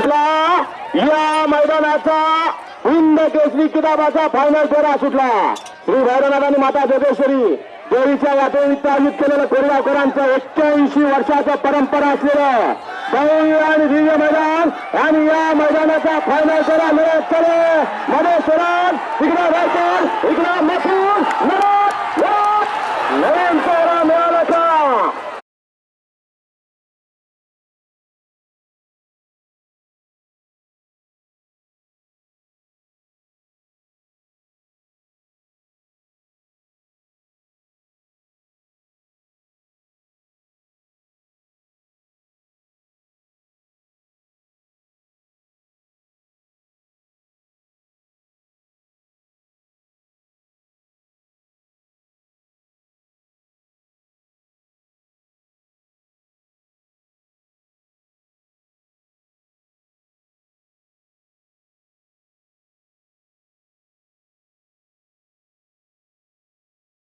सुटला या मैदानाचा हिंद केसरी किताबाचा फायनल फेरा सुटला. श्री भैरवनाथ आणि माता जोगेश्वरी देवीच्या यात्रेनिमित्त आयोजित केलेलं कोरेगावकरांचं एक्क्याऐंशी वर्षाचं परंपरा असलेलं भव्य आणि दिव्य मैदान आणि या मैदानाचा फायनल फेरा मिळत चले. मधेश्वरात सुराज इकडं रायकर इकडं